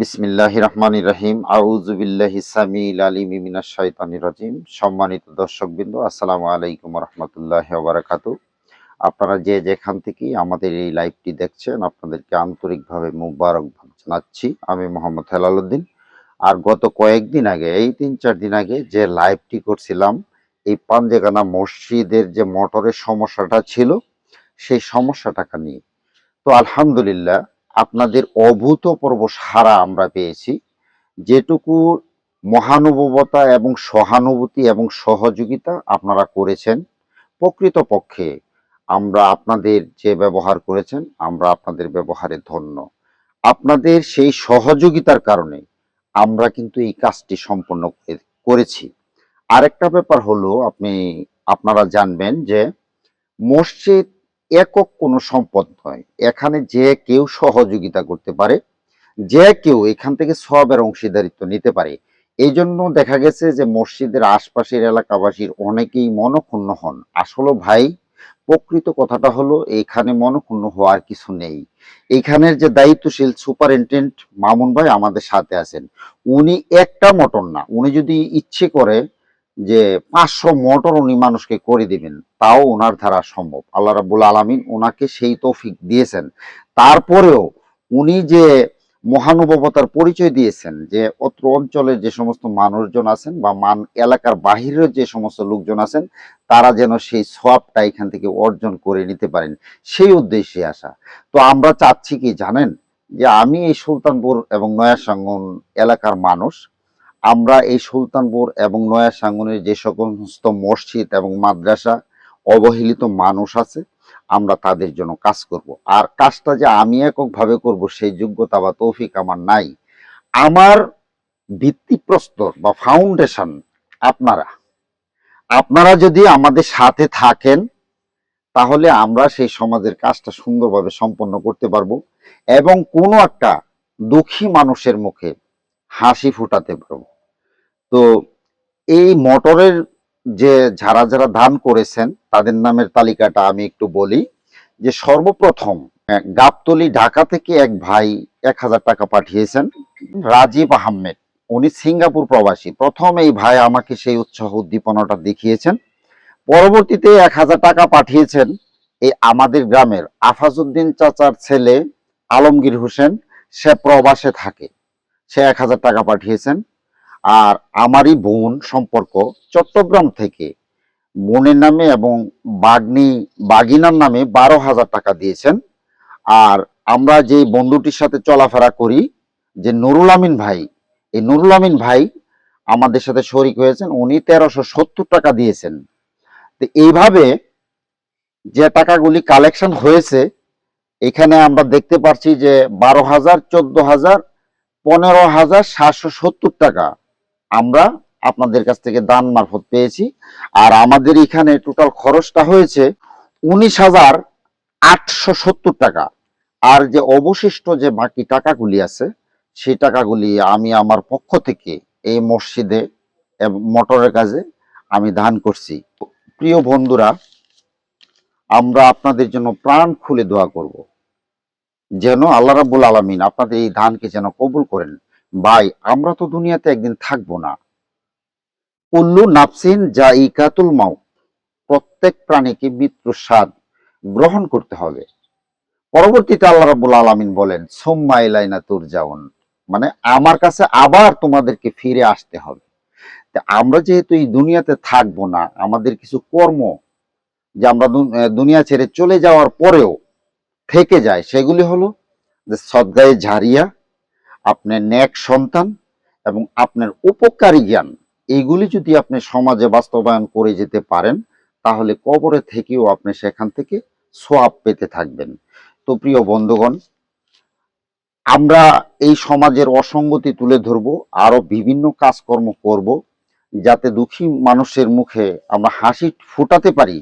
বিসমিল্লাহ রহমান রাহিম। আউজুবিল্লাহি সামিল আলিম মিনাশ শাইতানির রাজিম। সম্মানিত দর্শকবৃন্দ, আসসালামু আলাইকুম রহমতুল্লাহ বারাকাতু আপনারা যে যেখান থেকে আমাদের এই লাইভটি দেখছেন, আপনাদেরকে আন্তরিকভাবে মুবারকবাদ জানাচ্ছি। আমি মোহাম্মদ হেলালুদ্দিন আর গত কয়েকদিন আগে, এই তিন চার দিন আগে যে লাইভটি করছিলাম, এই পাঞ্জেগানা মসজিদের যে মোটরের সমস্যাটা ছিল, সেই সমস্যাটাকে নিয়ে। তো আলহামদুলিল্লাহ আপনাদের অভূতপূর্ব সারা আমরা পেয়েছি। যেটুকু মহানুভবতা এবং সহানুভূতি এবং সহযোগিতা আপনারা করেছেন, প্রকৃতপক্ষে আমরা আপনাদের যে ব্যবহার করেছেন, আমরা আপনাদের ব্যবহারে ধন্য। আপনাদের সেই সহযোগিতার কারণে আমরা কিন্তু এই কাজটি সম্পন্ন করে- করেছি। আরেকটা ব্যাপার হলো, আপনি, আপনারা জানবেন যে মসজিদ একক কোনো সম্পদ নয়। এখানে যে কেউ সহযোগিতা করতে পারে, যে কেউ এখান থেকে সবের অংশীদারিত্ব নিতে পারে। এই জন্য দেখা গেছে যে মসজিদের আশপাশের এলাকাবাসীর অনেকেই মনক্ষুণ্ণ হন। আসলে ভাই, প্রকৃত কথাটা হলো, এখানে মনক্ষুণ্ণ হওয়ার কিছু নেই। এখানের যে দায়িত্বশীল সুপারিনটেন্ডেন্ট মামুন ভাই আমাদের সাথে আছেন। উনি একটা মটন না, উনি যদি ইচ্ছে করে যে পাঁচশো মোটর উনি মানুষকে করে দিবেন, তাও ওনার দ্বারা সম্ভব। আল্লাহ রাবুল আলমিন ওনাকে সেই তৌফিক দিয়েছেন। তারপরেও উনি যে মহানুভবতার পরিচয় দিয়েছেন, যে অত্র অঞ্চলের যে সমস্ত মানুষজন আছেন বা মান, এলাকার বাহিরের যে সমস্ত লোকজন আছেন, তারা যেন সেই সবটা এখান থেকে অর্জন করে নিতে পারেন, সেই উদ্দেশ্যে আসা। তো আমরা চাচ্ছি কি জানেন? যে আমি এই সুলতানপুর এবং নয়াসাঙ্গন এলাকার মানুষ আমরা এই সুলতানপুর এবং নয়া সাঙ্গনের যে সমস্ত মসজিদ এবং মাদ্রাসা অবহেলিত মানুষ আছে, আমরা তাদের জন্য কাজ করব। আর কাজটা যে আমি এককভাবে করব, সেই যোগ্যতা বা তৌফিক আমার নাই। আমার ভিত্তিপ্রস্তর বা ফাউন্ডেশন আপনারা আপনারা যদি আমাদের সাথে থাকেন, তাহলে আমরা সেই সমাজের কাজটা সুন্দরভাবে সম্পন্ন করতে পারব এবং কোনো একটা দুঃখী মানুষের মুখে হাসি ফুটাতে পারব। তো এই মোটরের যে যারা যারা দান করেছেন, তাদের নামের তালিকাটা আমি একটু বলি, যে সর্বপ্রথম গাবতলী ঢাকা থেকে এক ভাই এক হাজার টাকা পাঠিয়েছেন, রাজীব আহমেদ। উনি সিঙ্গাপুর প্রবাসী। প্রথম এই ভাই আমাকে সেই উৎসাহ উদ্দীপনাটা দেখিয়েছেন। পরবর্তীতে এক হাজার টাকা পাঠিয়েছেন এই আমাদের গ্রামের আফাজউদ্দিন চাচার ছেলে আলমগীর হোসেন। সে প্রবাসে থাকে। সে এক হাজার টাকা পাঠিয়েছেন। আর আমারই বোন সম্পর্ক চট্টগ্রাম থেকে বোনের নামে এবং বাগনি, বাগিনার নামে বারো হাজার টাকা দিয়েছেন। আর আমরা যে বন্ধুটির সাথে চলাফেরা করি, যে নুরুল আমিন ভাই, এই নুরুল আমিন ভাই আমাদের সাথে শরিক হয়েছেন, উনি তেরোশো সত্তর টাকা দিয়েছেন। তো এইভাবে যে টাকাগুলি কালেকশন হয়েছে, এখানে আমরা দেখতে পাচ্ছি যে বারো হাজার, চোদ্দ হাজার, পনেরো হাজার, সাতশো সত্তর টাকা আমরা আপনাদের কাছ থেকে দান মারফত পেয়েছি। আর আমাদের এখানে টোটাল খরচটা হয়েছে উনিশ হাজার আটশো সত্তর টাকা। আর যে অবশিষ্ট যে বাকি টাকাগুলি আছে, সেই টাকাগুলি আমি আমার পক্ষ থেকে এই মসজিদে মোটরের কাজে আমি দান করছি। প্রিয় বন্ধুরা, আমরা আপনাদের জন্য প্রাণ খুলে দোয়া করব। যেন আল্লাহ রাব্বুল আলামিন আপনাদের এই ধানকে যেন কবুল করেন। ভাই, আমরা তো দুনিয়াতে একদিন থাকব না। কুল্লু নাফসিন যা জাইকাতুল মাউ প্রত্যেক প্রাণীকে মৃত্যুর স্বাদ গ্রহণ করতে হবে। পরবর্তীতে আল্লাহ রাব্বুল আলামিন বলেন, সুম্মা ইলাইনা তুরজাউন। মানে আমার কাছে আবার তোমাদেরকে ফিরে আসতে হবে। আমরা যেহেতু এই দুনিয়াতে থাকব না, আমাদের কিছু কর্ম যে আমরা দুনিয়া ছেড়ে চলে যাওয়ার পরেও থেকে যায়, সেগুলি হলো যে সদ্গায়ে ঝারিয়া আপনার ন্যাক সন্তান এবং আপনার উপকারী জ্ঞান, এইগুলি যদি আপনি সমাজে বাস্তবায়ন করে যেতে পারেন, তাহলে কবরে থেকেও আপনি সেখান থেকে সোয়াব পেতে থাকবেন। তো প্রিয় বন্ধুগণ, আমরা এই সমাজের অসঙ্গতি তুলে ধরব আরও বিভিন্ন কাজকর্ম করব, যাতে দুঃখী মানুষের মুখে আমরা হাসি ফুটাতে পারি,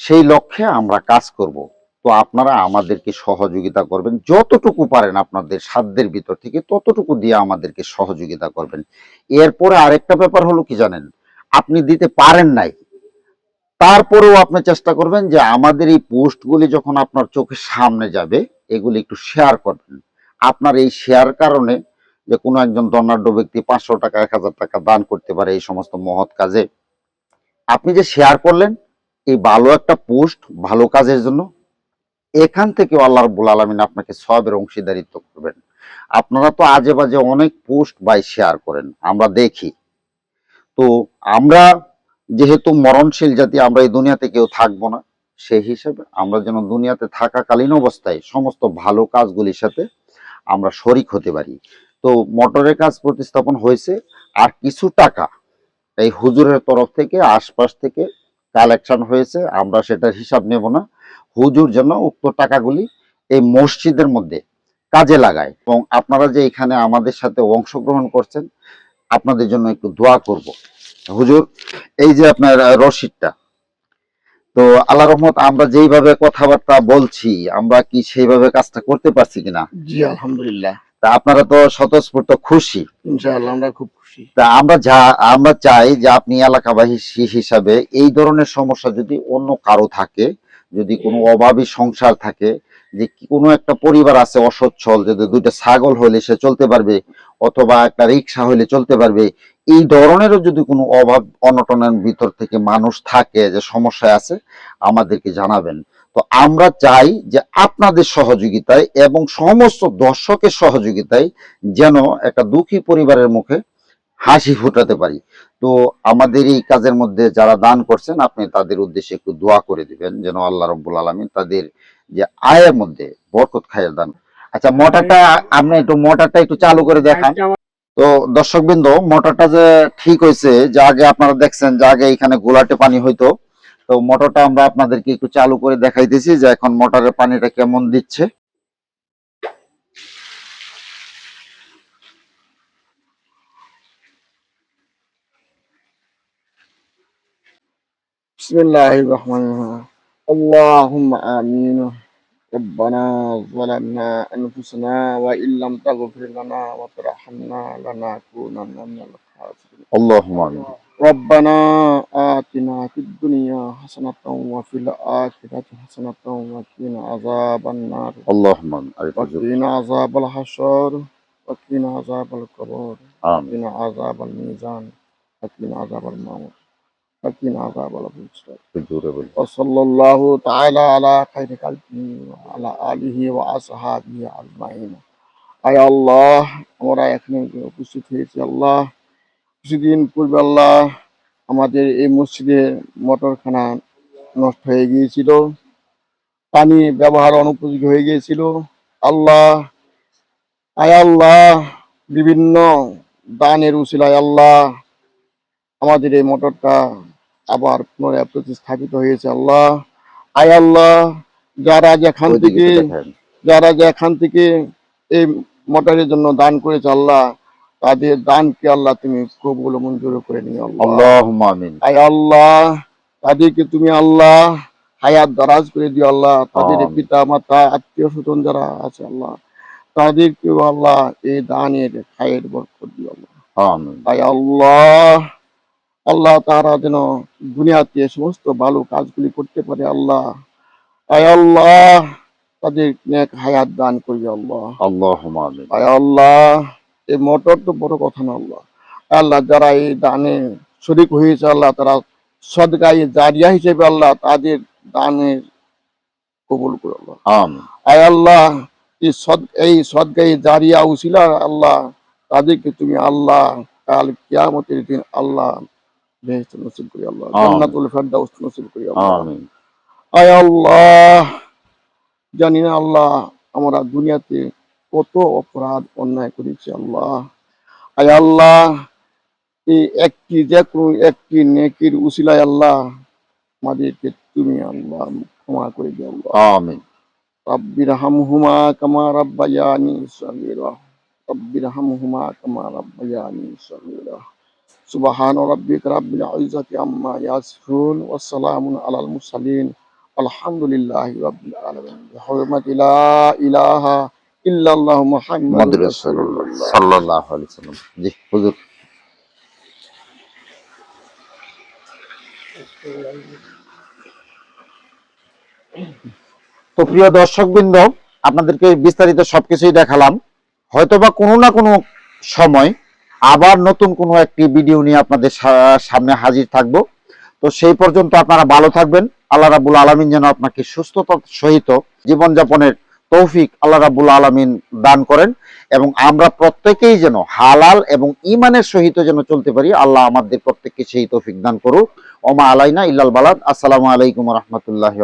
সেই লক্ষ্যে আমরা কাজ করব। তো আপনারা আমাদেরকে সহযোগিতা করবেন। যতটুকু পারেন আপনাদের সাধ্যের ভিতর থেকে ততটুকু দিয়ে আমাদেরকে সহযোগিতা করবেন। এরপরে আরেকটা ব্যাপার হলো কি জানেন? আপনি দিতে পারেন নাই। তারপরেও আপনি চেষ্টা করবেন যে আমাদের এই পোস্টগুলি যখন আপনার চোখের সামনে যাবে, এগুলি একটু শেয়ার করবেন। আপনার এই শেয়ার কারণে যে কোনো একজন ধনাঢ্য ব্যক্তি পাঁচশো টাকা, এক হাজার টাকা দান করতে পারে এই সমস্ত মহৎ কাজে। আপনি যে শেয়ার করলেন, এই ভালো একটা পোস্ট ভালো কাজের জন্য এখান থেকে আল্লাহ রব্বুল আলমিন আপনাকে সবের অংশীদারিত্ব করবেন। আপনারা তো আজে বাজে অনেক পোস্ট বাই শেয়ার করেন, আমরা দেখি। তো আমরা যেহেতু মরণশীল জাতি, আমরা এই দুনিয়াতে কেউ থাকব না। সেই হিসেবে আমরা যেন দুনিয়াতে থাকাকালীন অবস্থায় সমস্ত ভালো কাজগুলির সাথে আমরা শরিক হতে পারি। তো মোটরের কাজ প্রতিস্থাপন হয়েছে, আর কিছু টাকা এই হুজুরের তরফ থেকে, আশপাশ থেকে কালেকশন হয়েছে, আমরা সেটার হিসাব নেব না। হুজুর যেন উক্ত টাকাগুলি এই মসজিদের মধ্যে কাজে লাগায় এবং আপনারা যে এখানে আমাদের সাথে অংশগ্রহণ করছেন, আপনাদের জন্য একটু দোয়া করব। হুজুর, এই যে আপনার রশিদটা তো আল্লাহ রহমত আমরা যেইভাবে কথাবার্তা বলছি, আমরা কি সেইভাবে কাজটা করতে পারছি কিনা? জি, আলহামদুলিল্লাহ। তা আপনারা তো স্বতঃস্ফূর্ত খুশি। ইনশাআল্লাহ আমরা খুব খুশি। তা আমরা যা আমরা চাই যে আপনি এলাকাবাসী হিসাবে এই ধরনের সমস্যা যদি অন্য কারও থাকে যদি কোনো অভাবী সংসার থাকে যে কোনো একটা পরিবার আছে অসচ্ছল যদি দুইটা ছাগল হলে সে চলতে পারবে অথবা একটা রিক্সা হলে চলতে পারবে এই ধরনেরও যদি কোনো অভাব অনটনের ভিতর থেকে মানুষ থাকে যে সমস্যায় আছে আমাদেরকে জানাবেন। তো আমরা চাই যে আপনাদের সহযোগিতায় এবং সমস্ত দর্শকের সহযোগিতায় যেন একটা দুঃখী পরিবারের মুখে হাসি ফুটাতে পারি। তো আমাদের এই কাজের মধ্যে যারা দান করছেন আপনি তাদের উদ্দেশ্যে একটু দোয়া করে দিবেন যেন আল্লাহ রব্বুল আলমিন তাদের যে আয়ের মধ্যে বরকত খায়ের দান। আচ্ছা মোটরটা আপনি একটু মোটরটা একটু চালু করে দেখান। তো দর্শক দর্শকবৃন্দ মোটরটা যে ঠিক হয়েছে যে আগে আপনারা দেখছেন যে আগে এখানে গোলাটে পানি হইতো তো মোটরটা আমরা আপনাদেরকে একটু চালু করে দেখাইতেছি যে এখন মোটরের পানিটা কেমন দিচ্ছে بسم الله الرحمن الرحيم اللهم آمين ربنا ظلمنا أنفسنا وإن لم تغفر لنا وترحمنا لنكونن من الخاسرين اللهم آمين ربنا آتنا في الدنيا حسنة وفي الآخرة حسنة وقنا عذاب النار اللهم آمين আরেকটু জোরে। وقنا عذاب الحشر وقنا عذاب القبر آمين وقنا عذاب الميزان وقنا عذاب الموت وقنا عذاب الفسق একটু জোরে বলি وصلى الله تعالى على خير خلقه وعلى آله وأصحابه أجمعين আয় আল্লাহ আমরা এখানে উপস্থিত হয়েছি আল্লাহ কিছুদিন পূর্বে আল্লাহ আমাদের এই মসজিদের মোটরখানা নষ্ট হয়ে গিয়েছিল। পানি ব্যবহার অনুপযোগী হয়ে গিয়েছিল। আল্লাহ আয় আল্লাহ বিভিন্ন দানের উসিলায় আল্লাহ আমাদের এই মোটরটা আবার পুনরায় প্রতিস্থাপিত হয়েছে আল্লাহ। আয় আল্লাহ যারা যেখান থেকে। যারা যেখান থেকে এই মোটরের জন্য দান করেছে আল্লাহ তাদের দানকে আল্লাহ তুমি কবুল মঞ্জুর করে নিও আল্লাহ। আল্লাহ তাদেরকে তুমি আল্লাহ হায়াত দারাজ করে দিও আল্লাহ। তাদের পিতা মাতা আত্মীয় স্বজন যারা আছে আল্লাহ তাদেরকেও আল্লাহ এই দানের খায়ের বরকত দিও আল্লাহ। তাই আল্লাহ আল্লাহ তারা যেন দুনিয়াতে সমস্ত ভালো কাজগুলি করতে পারে আল্লাহ। আল্লাহ তাদের হায়াত দান করি আল্লাহ। আল্লাহ আল্লাহ এই মটর তো বড় কথা না আল্লাহ। আল্লাহ যারা এই দানে শরিক হয়েছে আল্লাহ তারা সদগায়ে জারিয়া হিসেবে আল্লাহ তাদের দানের কবুল করে আল্লাহ। আয় আল্লাহ এই সদ এই সদগায়ে জারিয়া উশিলা আল্লাহ তাদেরকে তুমি আল্লাহ কাল কিয়ামতের দিন আল্লাহ বেহেস্ত নসিব করি আল্লাহ জান্নাতুল ফেরদাউস নসিব করি আল্লাহ। আয় আল্লাহ জানি না আল্লাহ আমরা দুনিয়াতে কত অপরাধ অন্যায় করেছে আল্লাহ। আয় আল্লাহ এই একটি যে কোনো একটি নেকির উশিলায় আল্লাহ আমাদেরকে তুমি আল্লাহ ক্ষমা করে দিও আমিন। রব্বির কামা রব্বায়ানি রব্বির কামা রব্বায়ানি সুবহান রব্বিক রব্বিল আম্মা ইয়াসিফুন ওয়া সালামুন আলাল আলহামদুলিল্লাহি আলামিন। লা ইলাহা ইল্লাল্লাহু মুহাম্মাদুর রাসূলুল্লাহ। সাল্লাল্লাহু আলাইহি সাল্লাম। জি, হুজুর। তো প্রিয় দর্শকবৃন্দ, আপনাদেরকে বিস্তারিত সবকিছুই দেখালাম। হয়তোবা কোনো না কোনো সময় আবার নতুন কোনো একটি ভিডিও নিয়ে আপনাদের সামনে হাজির থাকব। তো সেই পর্যন্ত আপনারা ভালো থাকবেন। আল্লাহ রাবুল আলমিন যেন আপনাকে সুস্থতা সহিত জীবনযাপনের তৌফিক আল্লাহ রাবুল আলমিন দান করেন এবং আমরা প্রত্যেকেই যেন হালাল এবং ইমানের সহিত যেন চলতে পারি, আল্লাহ আমাদের প্রত্যেককে সেই তৌফিক দান করুক। ওমা আলাইনা ইল্লাল বালাদ। আসসালামু আলাইকুম রহমতুল্লাহ